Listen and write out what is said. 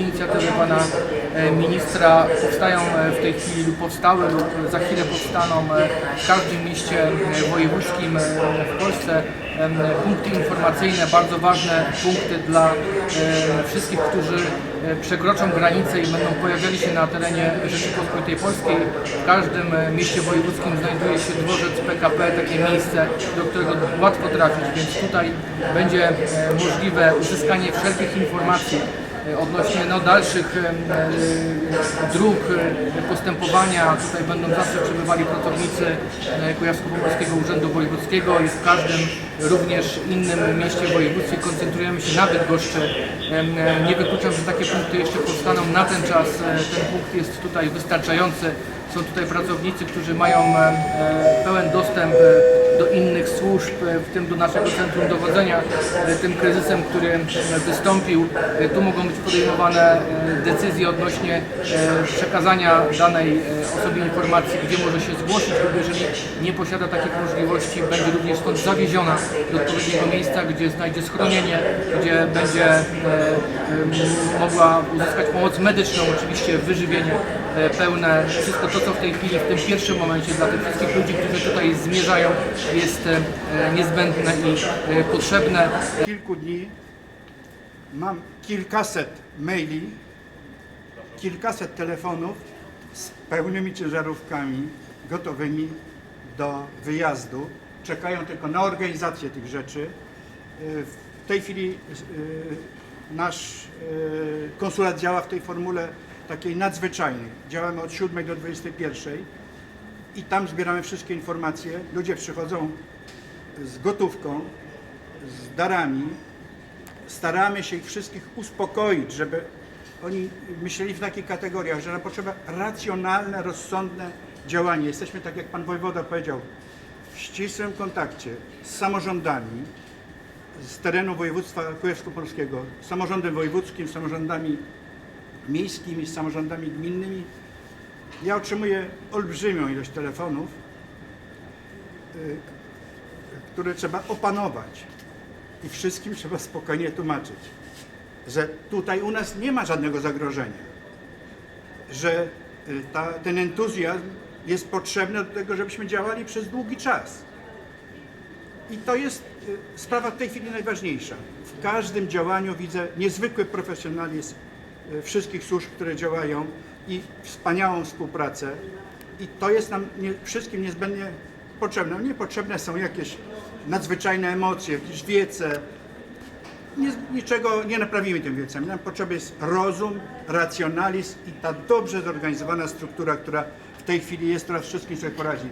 z inicjatywy pana e, ministra powstają e, w tej chwili lub powstały lub za chwilę powstaną e, w każdym mieście wojewódzkim w Polsce punkty informacyjne, bardzo ważne punkty dla wszystkich, którzy przekroczą granicę i będą pojawiali się na terenie Rzeczypospolitej Polskiej. W każdym mieście wojewódzkim znajduje się dworzec PKP, takie miejsce, do którego łatwo trafić, więc tutaj będzie możliwe uzyskanie wszelkich informacji odnośnie no, dalszych e, dróg e, postępowania. Tutaj będą zawsze przebywali pracownicy e, Kujawsko-Pomorskiego Urzędu Wojewódzkiego i w każdym również innym mieście województwie koncentrujemy się na Bydgoszczy. E, Nie wykluczam, że takie punkty jeszcze powstaną. Na ten czas e, ten punkt jest tutaj wystarczający. Są tutaj pracownicy, którzy mają e, pełen dostęp e, do innych służb, e, w tym do naszego centrum dowodzenia e, tym kryzysem, który e, wystąpił. Tu mogą być podejmowane decyzje odnośnie przekazania danej osobie informacji, gdzie może się zgłosić lub jeżeli nie posiada takich możliwości, będzie również stąd zawieziona do odpowiedniego miejsca, gdzie znajdzie schronienie, gdzie będzie mogła uzyskać pomoc medyczną, oczywiście wyżywienie pełne, wszystko to, co w tej chwili, w tym pierwszym momencie dla tych wszystkich ludzi, którzy zmierzają, jest e, niezbędne i e, potrzebne. kilku dni mam kilkaset maili, kilkaset telefonów z pełnymi ciężarówkami gotowymi do wyjazdu. Czekają tylko na organizację tych rzeczy. Y, W tej chwili nasz konsulat działa w tej formule takiej nadzwyczajnej. Działamy od 7 do 21 i tam zbieramy wszystkie informacje. Ludzie przychodzą z gotówką, z darami. Staramy się ich wszystkich uspokoić, żeby oni myśleli w takich kategoriach, że nam potrzeba racjonalne, rozsądne działanie. Jesteśmy, tak jak pan wojewoda powiedział, w ścisłym kontakcie z samorządami z terenu województwa kujawsko-polskiego, samorządem wojewódzkim, samorządami miejskimi, samorządami gminnymi. Ja otrzymuję olbrzymią ilość telefonów, y, które trzeba opanować i wszystkim trzeba spokojnie tłumaczyć, że tutaj u nas nie ma żadnego zagrożenia, że y, ta, ten entuzjazm jest potrzebny do tego, żebyśmy działali przez długi czas. I to jest y, sprawa w tej chwili najważniejsza. W każdym działaniu widzę niezwykły profesjonalizm wszystkich służb, które działają i wspaniałą współpracę. I to jest nam nie, wszystkim niezbędnie potrzebne. Niepotrzebne są jakieś nadzwyczajne emocje, jakieś wiece. Nie, niczego nie naprawimy tym wiecem. Nam potrzebny jest rozum, racjonalizm i ta dobrze zorganizowana struktura, która w tej chwili jest, która wszystkim sobie poradzi.